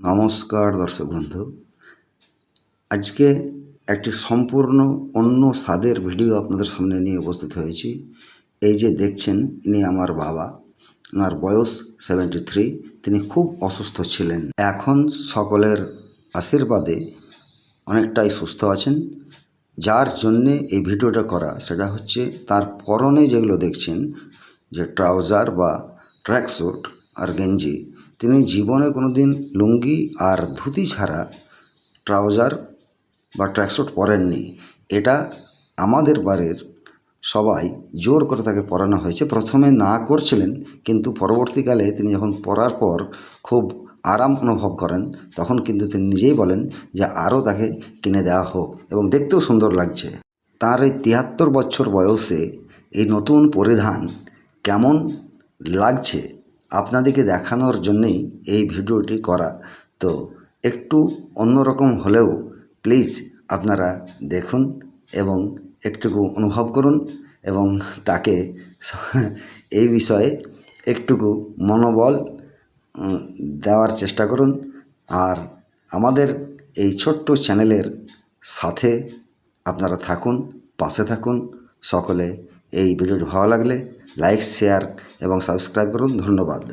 নমস্কার দর্শক বন্ধু। আজকে একটি সম্পূর্ণ অন্য স্বাদের ভিডিও আপনাদের সামনে নিয়ে উপস্থিত হয়েছি। এই যে দেখছেন, ইনি আমার বাবা। ওনার বয়স সেভেন্টি থ্রি তিনি খুব অসুস্থ ছিলেন। এখন সকলের আশীর্বাদে অনেকটাই সুস্থ আছেন। যার জন্যে এই ভিডিওটা করা, সেটা হচ্ছে তার পরনে যেগুলো দেখছেন, যে ট্রাউজার বা ট্র্যাক স্যুট আর গেঞ্জি তিনি জীবনে কোনো দিন লুঙ্গি আর ধুতি ছাড়া ট্রাউজার বা ট্র্যাকস্যুট পরেননি। এটা আমাদের বাড়ির সবাই জোর করে তাকে পরানো হয়েছে। প্রথমে না করছিলেন, কিন্তু পরবর্তীকালে তিনি যখন পরার পর খুব আরাম অনুভব করেন, তখন কিন্তু তিনি নিজেই বলেন যে আরও তাকে কিনে দেওয়া হোক এবং দেখতেও সুন্দর লাগছে। তার এই তিয়াত্তর বছর বয়সে এই নতুন পরিধান কেমন লাগছে? আপনাদেরকে দেখানোর জন্যেই এই ভিডিওটি করা। তো একটু অন্যরকম হলেও প্লিজ আপনারা দেখুন এবং একটুকু অনুভব করুন এবং তাকে এই বিষয়ে একটুকু মনোবল দেওয়ার চেষ্টা করুন। আর আমাদের এই ছোট্ট চ্যানেলের সাথে আপনারা থাকুন, পাশে থাকুন। সকলে এই ভিডিওটি ভালো লাগলে লাইক শেয়ার এবং সাবস্ক্রাইব করুন। ধন্যবাদ।